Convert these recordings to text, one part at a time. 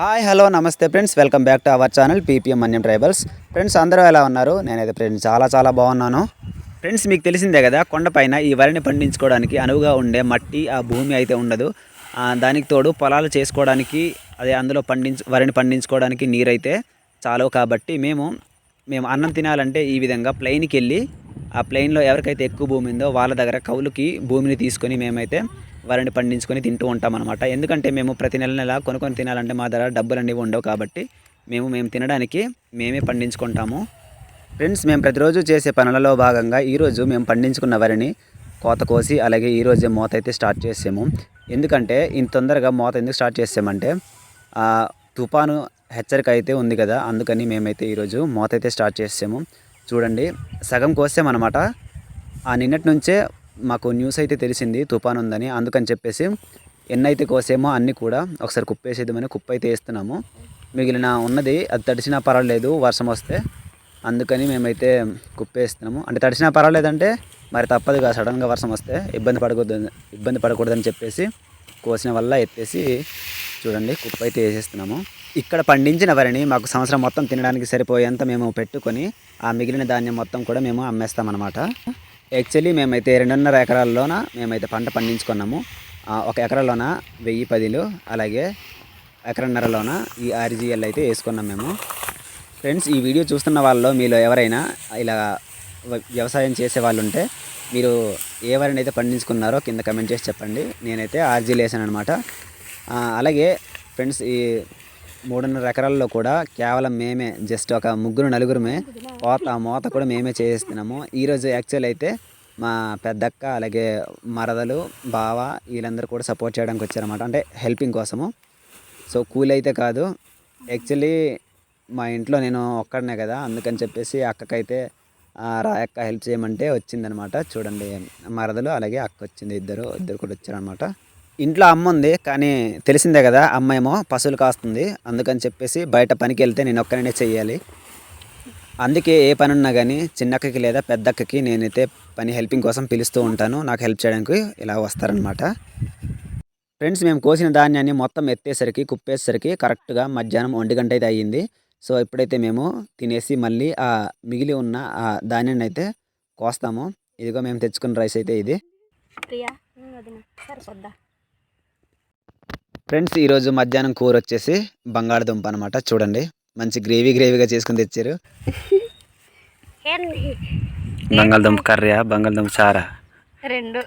Hi hello నమస్తే friends. Welcome back to our channel PPM Manyam tribals. Friends అందరూ ఎలా ఉన్నారు? నేనైతే ఫ్రెండ్స్ చాలా చాలా బాగున్నాను. ఫ్రెండ్స్ మీకు తెలిసిందే కదా కొండపైన ఈ వరిని పండించుకోవడానికి అనువుగా ఉండే మట్టి ఆ భూమి అయితే ఉండదు. దానికి తోడు పొలాలు చేసుకోవడానికి అదే అందులో పండించు వరిని పండించుకోవడానికి నీరైతే చాలు కాబట్టి మేము మేము అన్నం తినాలంటే ఈ విధంగా ప్లెయిన్కి వెళ్ళి ఆ ప్లెయిన్లో ఎవరికైతే ఎక్కువ భూమి ఉందో వాళ్ళ దగ్గర కౌలుకి భూమిని తీసుకొని మేమైతే వారిని పండించుకొని తింటూ ఉంటాం అనమాట ఎందుకంటే మేము ప్రతి నెల నెల కొనుక్కొని తినాలంటే మా దగ్గర డబ్బులు అనేవి ఉండవు కాబట్టి మేము మేము తినడానికి మేమే పండించుకుంటాము. ఫ్రెండ్స్ మేము ప్రతిరోజు చేసే పనులలో భాగంగా ఈరోజు మేము పండించుకున్న వరిని కోత కోసి అలాగే ఈరోజే మోత అయితే స్టార్ట్ చేసాము ఎందుకంటే ఇంత తొందరగా మోత ఎందుకు స్టార్ట్ చేసామంటే తుఫాను హెచ్చరిక అయితే ఉంది కదా అందుకని మేమైతే ఈరోజు మోత అయితే స్టార్ట్ చేసాము చూడండి సగం కోసామన్నమాట. ఆ నిన్నటి నుంచే మాకు న్యూస్ అయితే తెలిసింది తుఫాన్ ఉందని. అందుకని చెప్పేసి ఎన్నైతే కోసేమో అన్నీ కూడా ఒకసారి కుప్పేసేద్దామని కుప్ప అయితే వేస్తున్నాము. మిగిలిన ఉన్నది అది తడిసినా పర్వాలేదు వర్షం వస్తే. అందుకని మేమైతే కుప్పేస్తున్నాము. అంటే తడిసినా పర్వాలేదంటే మరి తప్పదు కదా సడన్గా వర్షం వస్తే ఇబ్బంది పడకూడదు ఇబ్బంది పడకూడదని చెప్పేసి కోసిన వల్ల ఎత్తేసి చూడండి కుప్ప అయితే వేసేస్తున్నాము. ఇక్కడ పండించిన వరిని మాకు సంవత్సరం మొత్తం తినడానికి సరిపోయేంత మేము పెట్టుకొని ఆ మిగిలిన ధాన్యం మొత్తం కూడా మేము అమ్మేస్తామన్నమాట. యాక్చువల్లీ మేమైతే రెండున్నర ఎకరాల్లోన మేమైతే పంట పండించుకున్నాము. ఒక ఎకరాలోన వెయ్యి పదిలు అలాగే ఎకరన్నరలోన ఈ ఆర్జీఎల్ అయితే వేసుకున్నాం మేము. ఫ్రెండ్స్ ఈ వీడియో చూస్తున్న వాళ్ళలో మీలో ఎవరైనా ఇలా వ్యవసాయం చేసే వాళ్ళు ఉంటే మీరు ఏ వరిని అయితే పండించుకున్నారో కింద కమెంట్ చేసి చెప్పండి. నేనైతే ఆర్జీలు వేసాను అనమాట అలాగే ఫ్రెండ్స్ ఈ మూడున్నర ఎకరాల్లో కూడా కేవలం మేమే జస్ట్ ఒక ముగ్గురు నలుగురమే కోత మోత కూడా మేమే చేస్తున్నాము. ఈరోజు యాక్చువల్ అయితే మా పెద్దక్క అలాగే మరదలు బావ వీళ్ళందరూ కూడా సపోర్ట్ చేయడానికి వచ్చారన్నమాట. అంటే హెల్పింగ్ కోసము. సో కూల్ అయితే కాదు. యాక్చువల్లీ మా ఇంట్లో నేను ఒక్కడనే కదా అందుకని చెప్పేసి అక్కకైతే ఆ, రా అక్క హెల్ప్ చేయమంటే వచ్చిందనమాట చూడండి మరదలు అలాగే అక్క వచ్చింది ఇద్దరు ఇద్దరు కూడా వచ్చారనమాట ఇంట్లో అమ్మ ఉంది కానీ తెలిసిందే కదా అమ్మ ఏమో పశువులు కాస్తుంది. అందుకని చెప్పేసి బయట పనికి వెళ్తే నేను ఒక్కనే చెయ్యాలి. అందుకే ఏ పని ఉన్నా కానీ చిన్నక్కకి లేదా పెద్దక్కకి నేనైతే పని హెల్పింగ్ కోసం పిలుస్తూ ఉంటాను. నాకు హెల్ప్ చేయడానికి ఇలా వస్తారనమాట ఫ్రెండ్స్ మేము కోసిన ధాన్యాన్ని మొత్తం ఎత్తేసరికి కుప్పేసరికి కరెక్ట్గా మధ్యాహ్నం ఒంటి గంట అయితే అయ్యింది. సో ఇప్పుడైతే మేము తినేసి మళ్ళీ ఆ మిగిలి ఉన్న ఆ ధాన్యాన్ని అయితే కోస్తాము. ఇదిగో మేము తెచ్చుకున్న రైస్ అయితే ఇది. ప్రియా సరిపోద్దా? ఫ్రెండ్స్ ఈరోజు మధ్యాహ్నం కూర వచ్చేసి బంగాళదుంప అనమాట చూడండి మంచి గ్రేవీ గ్రేవీగా చేసుకుని తెచ్చారు. బంగాళదుంప కర్రీయా బంగాళదుంప చారా? రెండు.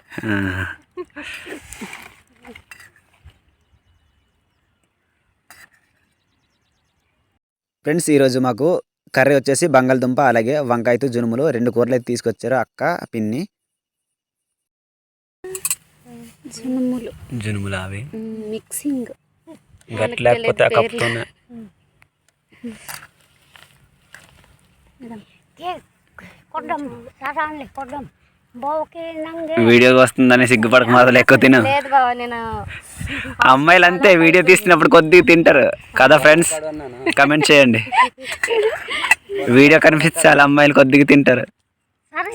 ఫ్రెండ్స్ ఈరోజు మాకు కర్రీ వచ్చేసి బంగాళదుంప అలాగే వంకాయతో జునుములు రెండు కూరలు అయితే తీసుకొచ్చారు అక్క పిన్ని. జనుములు. జునుములు అవి మిక్సింగ్. గట్ లేకపోతే ఆ కప్పుతోనే. కొడ్డం సారాన్లే కొడ్డం బావుకి నంగే వీడియో వస్తుందని సిగ్గుపడక మాత్రం ఎక్కువ తిను. లేదు బావ నేను అమ్మాయిలు అంతే వీడియో తీసినప్పుడు కొద్దిగా తింటారు. కదా ఫ్రెండ్స్? కమెంట్ చేయండి. వీడియో కనిపిస్తే చాలా అమ్మాయిలు కొద్దిగా తింటారు.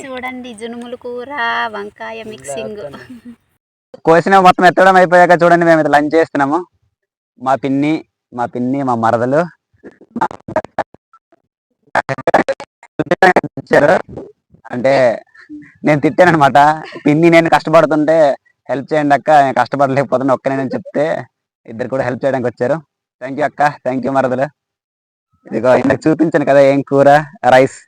చూడండి జునుములు కూర వంకాయ మిక్సింగ్ కోసిన మొత్తం ఎత్తడం అయిపోయాక చూడండి మేము లంచ్ చేస్తున్నాము. మా పిన్ని మా పిన్ని మా మరదలు. అంటే నేను తిట్టాను అనమాట పిన్ని నేను కష్టపడుతుంటే హెల్ప్ చేయండి అక్క నేను కష్టపడలేకపోతున్నా ఒక్క నేను చెప్తే ఇద్దరు కూడా హెల్ప్ చేయడానికి వచ్చారు. థ్యాంక్ యూ అక్క థ్యాంక్ యూ మరదలు. ఇదిగో ఇందాక చూపించాను కదా ఏం కూర రైస్.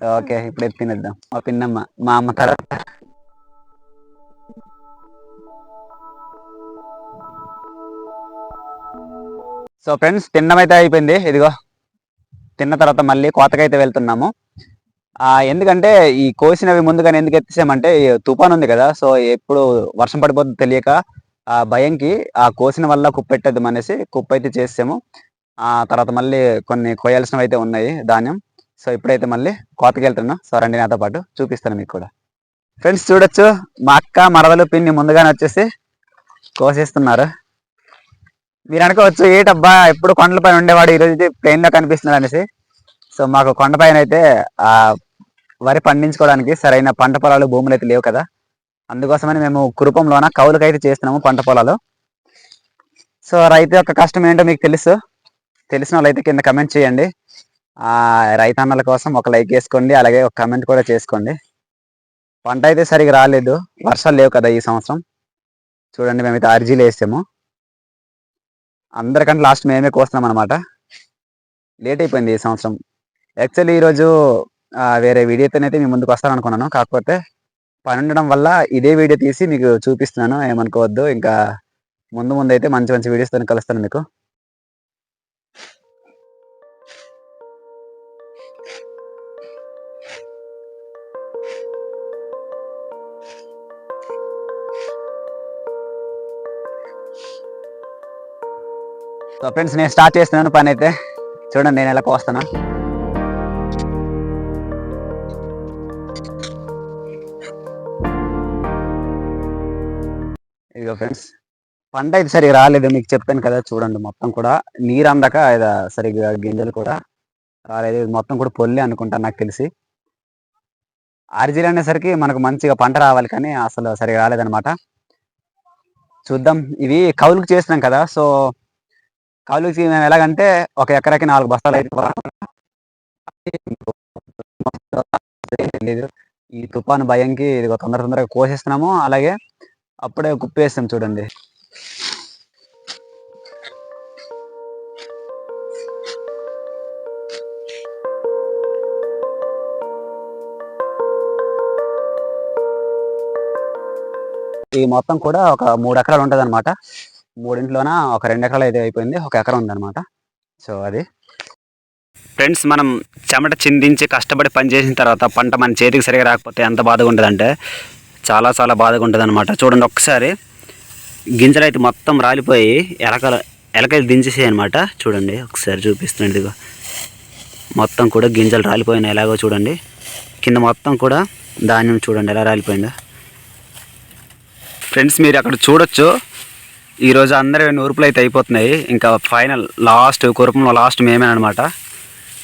సో ఓకే ఇప్పుడు తినేద్దాం. మా పిన్నమ్మ మా అమ్మ తర్వాత సో ఫ్రెండ్స్ తిన్నమైతే అయిపోయింది. ఇదిగో తిన్న తర్వాత మళ్ళీ కోతకైతే వెళ్తున్నాము. ఎందుకంటే ఈ కోసినవి ముందుగానే ఎందుకు ఎత్తేసామంటే తుఫాన్ ఉంది కదా సో ఎప్పుడు వర్షం పడిపోతుందో తెలియక ఆ భయంకి ఆ కోసిన వల్ల కుప్పెట్టద్దు అనేసి కుప్ప అయితే చేసాము ఆ తర్వాత మళ్ళీ కొన్ని కోయాల్సినవి అయితే ఉన్నాయి ధాన్యం. సో ఇప్పుడైతే మళ్ళీ కోతకి వెళ్తున్నాం. సో రండి నాతో పాటు చూపిస్తాను మీకు కూడా. ఫ్రెండ్స్ చూడొచ్చు. మా అక్క మరదలు పిన్ని ముందుగానే వచ్చేసి కోసేస్తున్నారు. మీరు అనుకోవచ్చు ఏటబ్బా ఎప్పుడు కొండలపైన ఉండేవాడు? ఈరోజు ప్లెయిన్లో కనిపిస్తున్నాడు అనేసి. సో మాకు కొండపైన అయితే ఆ వరి పండించుకోవడానికి సరైన పంట పొలాలు భూములు అయితే లేవు కదా. అందుకోసమని మేము కురుపంలోన కౌలుకైతే చేస్తున్నాము పంట పొలాలు. సో రైతు యొక్క కష్టం ఏంటో మీకు తెలుసు. తెలిసిన వాళ్ళైతే కింద కమెంట్ చేయండి. ఆ రైతన్నల కోసం ఒక లైక్ వేసుకోండి అలాగే ఒక కమెంట్ కూడా చేసుకోండి. పంట అయితే సరిగా రాలేదు. వర్షాలు లేవు కదా ఈ సంవత్సరం. చూడండి మేమైతే అర్జీలు వేసాము. అందరికంటే లాస్ట్ మేమే కోస్తున్నాం అనమాట లేట్ అయిపోయింది ఈ సంవత్సరం. యాక్చువల్లీ ఈరోజు వేరే వీడియోతోనైతే మీ ముందుకు వస్తాను అనుకున్నాను కాకపోతే పని ఉండడం వల్ల ఇదే వీడియో తీసి మీకు చూపిస్తున్నాను. ఏమనుకోవద్దు. ఇంకా ముందు ముందు అయితే మంచి మంచి వీడియోస్తో కలుస్తాను మీకు. సో ఫ్రెండ్స్ నేను స్టార్ట్ చేస్తున్నాను పని అయితే చూడండి నేను ఎలా కోస్తాను. ఇదిగో ఫ్రెండ్స్ పంట అయితే సరిగా రాలేదు మీకు చెప్పాను కదా చూడండి మొత్తం కూడా నీరు అందక ఇది సరిగ్గా గింజలు కూడా రాలేదు. మొత్తం కూడా పొల్లి అనుకుంటాను నాకు తెలిసి. ఆర్జీలు అనేసరికి మనకు మంచిగా పంట రావాలి కానీ అసలు సరిగా రాలేదనమాట చూద్దాం ఇవి కౌలుకు చేస్తున్నాం కదా సో కౌలుకి మేము ఎలాగంటే ఒక ఎకరాకి నాలుగు బస్తాలు అయితే ఈ తుఫాను భయంకి ఇది తొందర తొందరగా కోసేస్తున్నాము. అలాగే అప్పుడే కుప్పేస్తాం చూడండి. ఈ మొత్తం కూడా ఒక మూడు ఎకరాలు ఉంటుంది అనమాట మూడింట్లోన? ఒక రెండు ఎకరాలు అయితే అయిపోయింది. ఒక ఎకరం ఉందన్నమాట. సో అది. ఫ్రెండ్స్ మనం చెమట చిందించి కష్టపడి పని చేసిన తర్వాత పంట మన చేతికి సరిగా రాకపోతే ఎంత బాధగా ఉంటుందంటే చాలా చాలా బాధగా ఉంటుంది అనమాట చూడండి ఒక్కసారి. గింజలు అయితే మొత్తం రాలిపోయి ఎలకలు ఎలకలు దించేసాయి అనమాట చూడండి ఒకసారి చూపిస్తున్నాడు ఇదిగో. మొత్తం కూడా గింజలు రాలిపోయినాయి ఎలాగో చూడండి. కింద మొత్తం కూడా ధాన్యం చూడండి ఎలా రాలిపోయిందో. ఫ్రెండ్స్ మీరు అక్కడ చూడొచ్చు. ఈరోజు అందరి నూర్పులు అయితే అయిపోతున్నాయి. ఇంకా ఫైనల్ లాస్ట్ కురపంలో లాస్ట్ మేమే అనమాట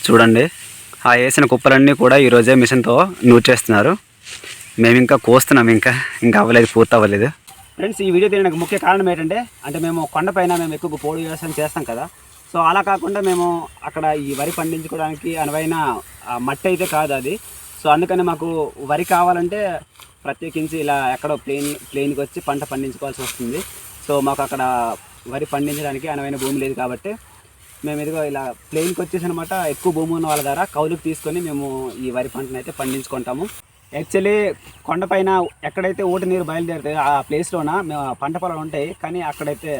చూడండి. ఆ వేసిన కుప్పలన్నీ కూడా ఈరోజే మిషన్తో నూర్చేస్తున్నారు. మేము ఇంకా కోస్తున్నాం ఇంకా. ఇంకా అవ్వలేదు పూర్తి అవ్వలేదు. ఫ్రెండ్స్ ఈ వీడియో తీయడానికి ముఖ్య కారణం ఏంటంటే అంటే మేము కొండపైన మేము ఎక్కువ పోడు వ్యవసాయం చేస్తాం కదా. సో అలా కాకుండా మేము అక్కడ ఈ వరి పండించుకోవడానికి అనువైన ఆ, మట్టి అయితే కాదు అది. సో అందుకని మాకు వరి కావాలంటే ప్రత్యేకించి ఇలా ఎక్కడో ప్లేన్ ప్లేన్కి వచ్చి పంట పండించుకోవాల్సి వస్తుంది. సో మాకు అక్కడ వరి పండించడానికి అనువైన భూమి లేదు కాబట్టి మేము ఇదిగో ఇలా ప్లెయిన్కి వచ్చేసి అనమాట ఎక్కువ భూమి ఉన్న వాళ్ళ ద్వారా కౌలుకు తీసుకొని మేము ఈ వరి పంటను అయితే పండించుకుంటాము. యాక్చువల్లీ కొండపైన ఎక్కడైతే ఓటు నీరు బయలుదేరుతాయో ఆ ప్లేస్లోన మేము పంట పొలాలు ఉంటాయి కానీ అక్కడైతే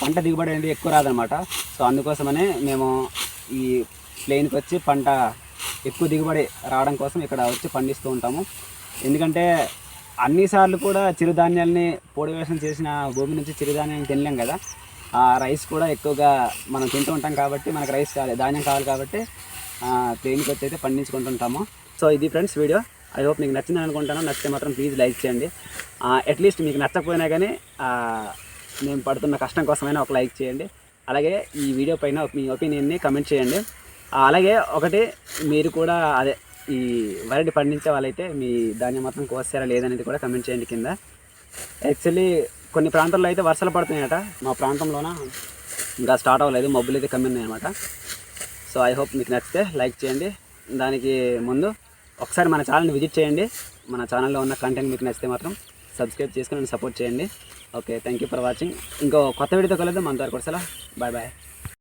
పంట దిగుబడి అనేది ఎక్కువ రాదనమాట సో అందుకోసమనే మేము ఈ ప్లేన్కి వచ్చి పంట ఎక్కువ దిగుబడి రావడం కోసం ఇక్కడ వచ్చి పండిస్తూ ఉంటాము. ఎందుకంటే అన్నిసార్లు కూడా చిరుధాన్యాలని పొడి చేసిన భూమి నుంచి చిరుధాన్యాన్ని తినలేం కదా. ఆ రైస్ కూడా ఎక్కువగా మనం తింటూ ఉంటాం కాబట్టి మనకు రైస్ కావాలి ధాన్యం కావాలి కాబట్టి ప్లేన్కి వచ్చి అయితే పండించుకుంటుంటాము. సో ఇది ఫ్రెండ్స్ వీడియో. ఐ హోప్ మీకు నచ్చిందని అనుకుంటాను. నచ్చితే మాత్రం ప్లీజ్ లైక్ చేయండి. అట్లీస్ట్ మీకు నచ్చకపోయినా కానీ మేము పడుతున్న కష్టం కోసమైనా ఒక లైక్ చేయండి. అలాగే ఈ వీడియో పైన మీ ఒపీనియన్ని కమెంట్ చేయండి. అలాగే ఒకటి మీరు కూడా అదే ఈ వరటి పండించే వాళ్ళైతే మీ ధాన్యం మాత్రం కోసారా లేదనేది కూడా కమెంట్ చేయండి కింద. యాక్చువల్లీ కొన్ని ప్రాంతాల్లో అయితే వర్షాలు పడుతున్నాయట. మా ప్రాంతంలోన? ఇంకా స్టార్ట్ అవ్వలేదు. మబ్బులు అయితే కమ్మినాయి అనమాట సో ఐ హోప్ మీకు నచ్చితే లైక్ చేయండి. దానికి ముందు ఒకసారి మన ఛానల్ని విజిట్ చేయండి. మన ఛానల్లో ఉన్న కంటెంట్ మీకు నచ్చితే మాత్రం సబ్స్క్రైబ్ చేసుకుని సపోర్ట్ చేయండి. Okay thank you for watching ఇంకో కొత్త వీడియోతో మన అంతవరకు కూడా బాయ్ బాయ్